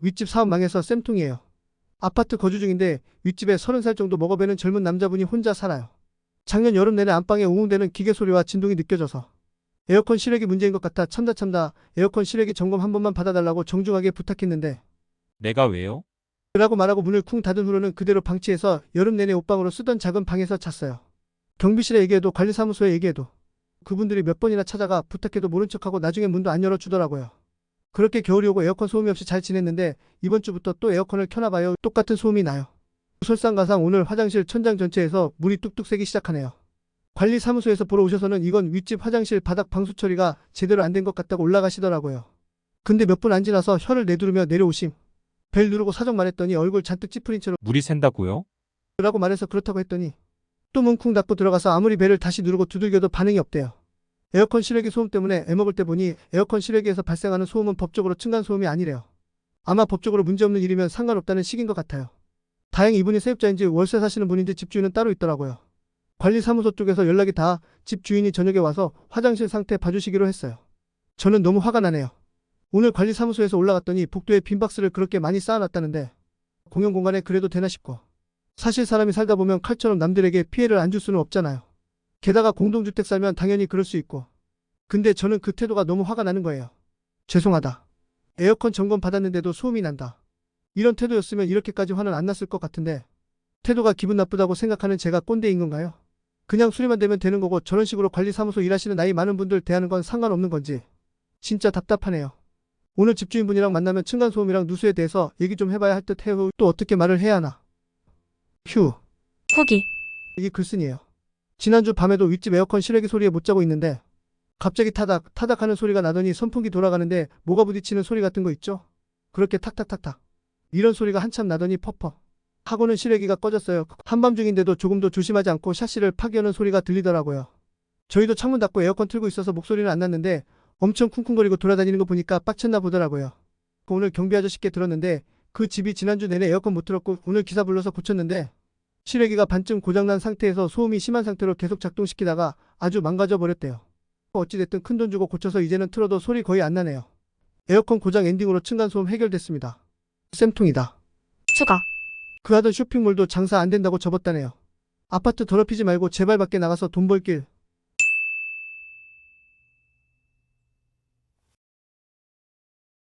윗집 사업 망해서 쌤통이에요. 아파트 거주 중인데 윗집에 30살 정도 먹어배는 젊은 남자분이 혼자 살아요. 작년 여름 내내 안방에 웅웅대는 기계 소리와 진동이 느껴져서 에어컨 실외기 문제인 것 같아 참다 참다 에어컨 실외기 점검 한 번만 받아달라고 정중하게 부탁했는데 내가 왜요? 라고 말하고 문을 쿵 닫은 후로는 그대로 방치해서 여름 내내 옷방으로 쓰던 작은 방에서 잤어요. 경비실에 얘기해도 관리사무소에 얘기해도 그분들이 몇 번이나 찾아가 부탁해도 모른 척하고 나중에 문도 안 열어주더라고요. 그렇게 겨울이 오고 에어컨 소음이 없이 잘 지냈는데 이번 주부터 또 에어컨을 켜놔봐요. 똑같은 소음이 나요. 설상가상 오늘 화장실 천장 전체에서 물이 뚝뚝 새기 시작하네요. 관리사무소에서 보러 오셔서는 이건 윗집 화장실 바닥 방수 처리가 제대로 안 된 것 같다고 올라가시더라고요. 근데 몇 분 안 지나서 혀를 내두르며 내려오심. 벨 누르고 사정 말했더니 얼굴 잔뜩 찌푸린 채로 물이 샌다고요? 라고 말해서 그렇다고 했더니 또 뭉쿵 닫고 들어가서 아무리 벨을 다시 누르고 두들겨도 반응이 없대요. 에어컨 실외기 소음 때문에 애먹을 때 보니 에어컨 실외기에서 발생하는 소음은 법적으로 층간소음이 아니래요. 아마 법적으로 문제없는 일이면 상관없다는 식인 것 같아요. 다행히 이분이 세입자인지 월세 사시는 분인지 집주인은 따로 있더라고요. 관리사무소 쪽에서 연락이 다 집주인이 저녁에 와서 화장실 상태 봐주시기로 했어요. 저는 너무 화가 나네요. 오늘 관리사무소에서 올라갔더니 복도에 빈 박스를 그렇게 많이 쌓아놨다는데 공용 공간에 그래도 되나 싶고 사실 사람이 살다 보면 칼처럼 남들에게 피해를 안 줄 수는 없잖아요. 게다가 공동주택 살면 당연히 그럴 수 있고. 근데 저는 그 태도가 너무 화가 나는 거예요. 죄송하다. 에어컨 점검 받았는데도 소음이 난다. 이런 태도였으면 이렇게까지 화는 안 났을 것 같은데 태도가 기분 나쁘다고 생각하는 제가 꼰대인 건가요? 그냥 수리만 되면 되는 거고 저런 식으로 관리사무소 일하시는 나이 많은 분들 대하는 건 상관없는 건지 진짜 답답하네요. 오늘 집주인분이랑 만나면 층간소음이랑 누수에 대해서 얘기 좀 해봐야 할 듯 해요. 또 어떻게 말을 해야 하나. 휴. 후기. 이게 글쓴이에요. 지난주 밤에도 윗집 에어컨 실외기 소리에 못 자고 있는데 갑자기 타닥 타닥 하는 소리가 나더니 선풍기 돌아가는데 뭐가 부딪히는 소리 같은 거 있죠? 그렇게 탁탁탁탁 이런 소리가 한참 나더니 퍼퍼 하고는 실외기가 꺼졌어요. 한밤중인데도 조금도 조심하지 않고 샤시를 파기하는 소리가 들리더라고요. 저희도 창문 닫고 에어컨 틀고 있어서 목소리는 안 났는데 엄청 쿵쿵거리고 돌아다니는 거 보니까 빡쳤나 보더라고요. 오늘 경비 아저씨께 들었는데 그 집이 지난주 내내 에어컨 못 틀었고 오늘 기사 불러서 고쳤는데 실외기가 반쯤 고장난 상태에서 소음이 심한 상태로 계속 작동시키다가 아주 망가져 버렸대요. 어찌됐든 큰돈 주고 고쳐서 이제는 틀어도 소리 거의 안 나네요. 에어컨 고장 엔딩으로 층간소음 해결됐습니다. 쌤통이다. 추가. 그 하던 쇼핑몰도 장사 안 된다고 접었다네요. 아파트 더럽히지 말고 제발 밖에 나가서 돈 벌길